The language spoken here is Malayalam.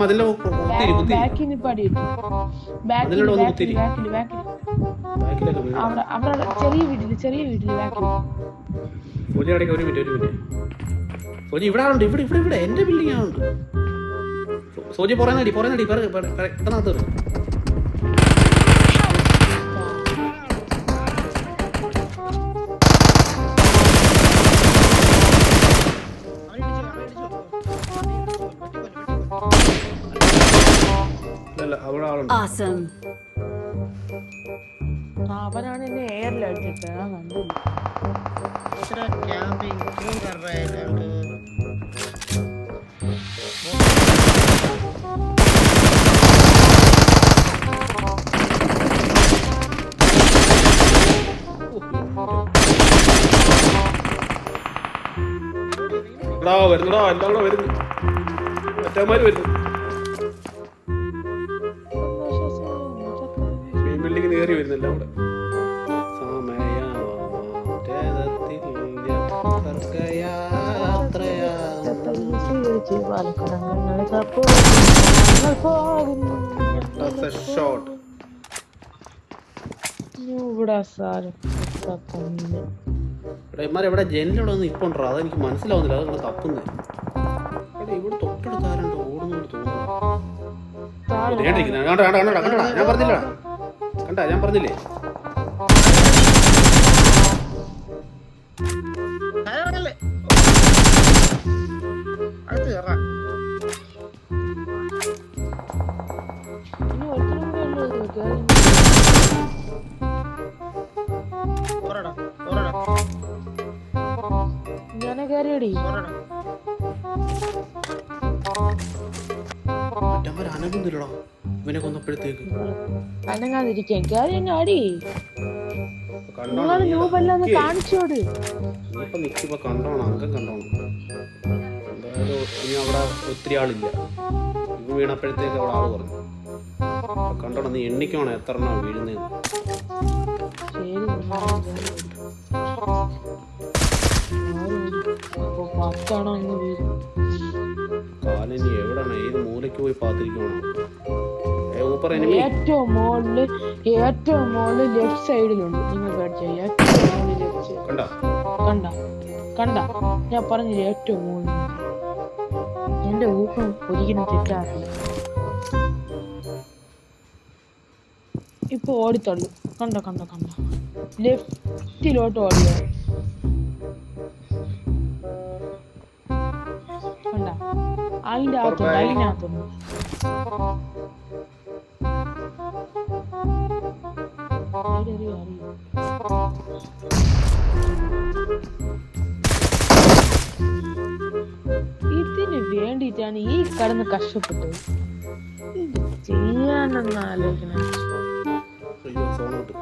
മതിലെ കുത്തിരി കുത്തിരി അതിലൂടെ ഒന്ന് കുത്തിരി. ചെറിയ വീട്ടിൽ ചെറിയ വീട്ടിൽ ഒരു മിനിറ്റ് ഒരു മിനിറ്റ്. സോജി ഇവിടെ ആളുണ്ട് ഇവിടെ ഇവിടെ ഇവിടെ. എന്റെ ബിൽഡിംഗ് ആളുണ്ട്. സോജി പുറേ നടി പുറേ പെട്ടെന്ന് Awesome. അവനാണ് എന്നെ കൂടെ വരുന്നു. മറ്റേമാര് വരുന്നു. ബിൽഡിംഗ് കയറി വരുന്നില്ല അവിടെ. ഇവിടെ ജനലിവിടെ ഇപ്പൊ ഉണ്ടോ? അതെനിക്ക് മനസ്സിലാവുന്നില്ല. അതാണ് തപ്പുന്നത് ഇവിടെ തൊട്ടടുത്ത് ആരുണ്ട് ഓടുന്നു തോന്നുന്നു. ഞാൻ പറഞ്ഞില്ല. കണ്ട ഞാൻ പറഞ്ഞില്ലേ? ഞാനെ കയറിയടി. മറ്റന്മാർ അനങ്ങുന്നില്ലടാ ഇവനെ കൊന്നപ്പോഴത്തേക്ക് അനങ്ങാതിരിക്കാൻ. കയറി അങ്ങ് അടി. നിങ്ങൾ രൂപെല്ലാം ഒന്ന് കാണിച്ചോട് ഇപ്പൊ നിൽക്കുമ്പോ കണ്ടോണം അംഗം കണ്ടോണം. എന്തായാലും ഇനി അവിടെ ഒത്തിരി ആളില്ല. ഇവ വീണപ്പോഴത്തേക്ക് അവിടെ ആൾ പറഞ്ഞു അപ്പൊ കണ്ടോണം നീ എണ്ണിക്കോണം എത്ര എണ്ണ വീഴുന്നത് കാലിനി എവിടെയാണ്? ഏത് മൂലയ്ക്ക് പോയി പാത്തിരിക്കണോ ഏ ഊപ്പർ എനിമി ഏറ്റവും മുകളിൽ ഏറ്റവും മുകളിൽ ലെഫ്റ്റ് സൈഡിലുണ്ട് നിങ്ങൾ പേടിച്ച ഏറ്റവും മുകളിൽ ലെഫ്റ്റ് സൈഡ് കണ്ട? കണ്ട? കണ്ട? ഞാൻ പറഞ്ഞില്ല ഏറ്റവും മുകളിൽ എന്റെ ഊഹം ഒരിക്കലും തെറ്റാറില്ല. ഇപ്പൊ ഓടിത്തള്ളു. കണ്ട കണ്ട കണ്ട? ലെഫ്റ്റിലോട്ട് ഓടിയ. കണ്ട? അതിന്റെ അകത്തുണ്ട് പേരറിയോ വേണ്ടിയിട്ടാണ് ഈ കടന്ന് കഷ്ടപ്പെട്ടത്. ചെയ്യാനെന്ന് സോണോട്ട്